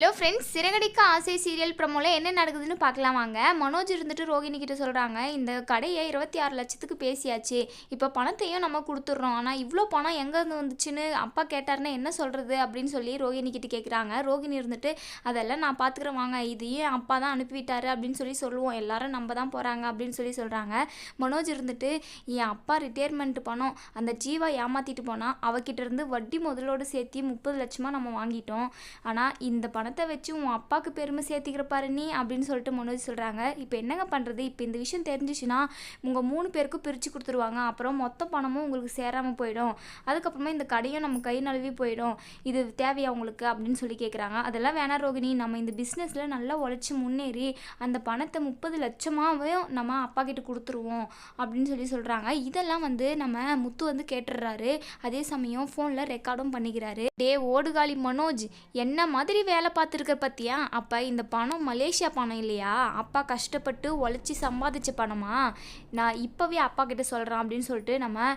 Hello friends Siragadikka ஆசை serial ப்ரமோவில் என்ன நடக்குதுன்னு பார்க்கலாம் வாங்க. மனோஜ் இருந்துட்டு ரோகிணி கிட்ட சொல்கிறாங்க இந்த கடையை இருபத்தி ஆறு லட்சத்துக்கு பேசியாச்சு. இப்போ பணத்தையும் நம்ம கொடுத்துட்றோம். ஆனால் இவ்வளோ பணம் எங்கேருந்து வந்துச்சுன்னு அப்பா கேட்டார்னா என்ன சொல்கிறது அப்படின்னு சொல்லி ரோகிணி கிட்ட கேட்குறாங்க ரோகிணி இருந்துட்டு அதெல்லாம் நான் பார்த்துக்கிறேன் வாங்க. இதையும் அப்பா தான் அனுப்பிவிட்டாரு? அப்படின்னு சொல்லி சொல்லுவோம். எல்லாரும் நம்ம தான் போகிறாங்க அப்படின்னு சொல்லி சொல்கிறாங்க மனோஜ் இருந்துட்டு என் அப்பா ரிட்டையர்மெண்ட் பணம் அந்த ஜீவா ஏமாற்றிட்டு போனால் அவகிட்ட இருந்து வட்டி முதலோடு சேர்த்து முப்பது லட்சமாக நம்ம வாங்கிட்டோம். ஆனால் இந்த பணம் பணத்தை வச்சு உன் அப்பாவுக்கு பெருமை சேர்த்திக்கிற பாரு நீ அப்படின்னு சொல்லிட்டு மனோஜ் சொல்கிறாங்க இப்போ என்னங்க பண்ணுறது இப்போ இந்த விஷயம் தெரிஞ்சிச்சுன்னா உங்கள் மூணு பேருக்கும் பிரித்து கொடுத்துருவாங்க. அப்புறம் மொத்த பணமும் உங்களுக்கு சேராமல் போயிடும். அதுக்கப்புறமா இந்த கடையும் நம்ம கை நழுவி போயிடும். இது தேவையா உங்களுக்கு? அப்படின்னு சொல்லி கேட்குறாங்க அதெல்லாம் வேணாம் ரோகிணி. நம்ம இந்த பிஸ்னஸில் நல்லா உழைச்சி முன்னேறி அந்த பணத்தை முப்பது லட்சமாகவும் நம்ம அப்பா கிட்ட கொடுத்துருவோம் அப்படின்னு சொல்லி சொல்கிறாங்க இதெல்லாம் வந்து நம்ம முத்து வந்து கேட்டுடுறாரு. அதே சமயம் ஃபோனில் ரெக்கார்டும் பண்ணிக்கிறாரு. டே ஓடுகாலி மனோஜ் என்ன மாதிரி வேலை பார்த்துருக்க பத்தியா? அப்போ இந்த பணம் மலேசியா பணம் இல்லையா? அப்பா கஷ்டப்பட்டு உழைச்சி சம்பாதிச்ச பணமா? நான் இப்போவே அப்பா கிட்ட சொல்கிறேன் அப்படின்னு சொல்லிட்டு நம்ம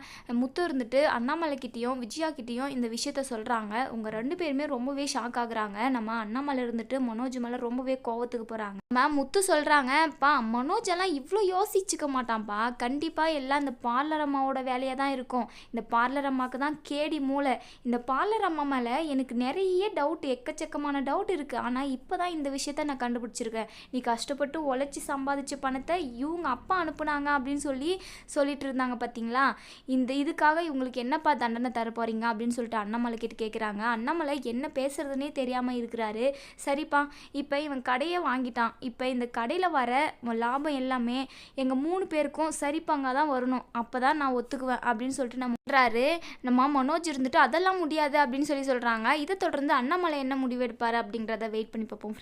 முத்து இருந்துட்டு அண்ணாமலைக்கிட்டேயும் விஜயா கிட்டேயும் இந்த விஷயத்த சொல்கிறாங்க உங்கள் ரெண்டு பேருமே ரொம்பவே ஷாக் ஆகுறாங்க. நம்ம அண்ணாமலை இருந்துட்டு மனோஜ் மேலே ரொம்பவே கோவத்துக்கு போகிறாங்க மேம் முத்து சொல்கிறாங்கப்பா மனோஜ் எல்லாம் இவ்வளோ யோசிச்சுக்க மாட்டான்ப்பா. கண்டிப்பாக எல்லாம் இந்த பார்லர் அம்மாவோட வேலையாக தான் இருக்கும். இந்த பார்லர் அம்மாவுக்கு தான் கேடி மூளை. இந்த பார்லர் அம்மா மேலே எனக்கு நிறைய டவுட் எக்கச்சக்கமான டவுட் இருக்குது ஆனால் இப்போ தான் இந்த விஷயத்த நான் கண்டுபிடிச்சிருக்கேன். நீ கஷ்டப்பட்டு உழைச்சி சம்பாதிச்ச பணத்தை இவங்க அப்பா அனுப்புனாங்க அப்படின்னு சொல்லி சொல்லிட்டு இருந்தாங்க பார்த்தீங்களா இந்த இதுக்காக இவங்களுக்கு என்னப்பா தண்டனை தர போகிறீங்க அப்படின்னு சொல்லிட்டு அண்ணாமலை கிட்ட கேட்குறாங்க அண்ணாமலை என்ன பேசுறதுனே தெரியாமல் இருக்கிறாரு. சரிப்பா இப்போ இவன் கடையை வாங்கிட்டான். இப்போ இந்த கடையில் வர லாபம் எல்லாமே எங்கள் மூணு பேருக்கும் சரிப்பாங்க தான் வரணும். அப்போ தான் நான் ஒத்துக்குவேன் அப்படின்னு சொல்லிட்டு நம்ம பண்ணுறாரு நம்ம மனோஜ் இருந்துட்டு அதெல்லாம் முடியாது அப்படின்னு சொல்லி சொல்கிறாங்க இதை தொடர்ந்து அண்ணாமலை என்ன முடிவெடுப்பார் அப்படிங்கிறத வெயிட் பண்ணி பார்ப்போம் ஃப்ரெண்ட்ஸ்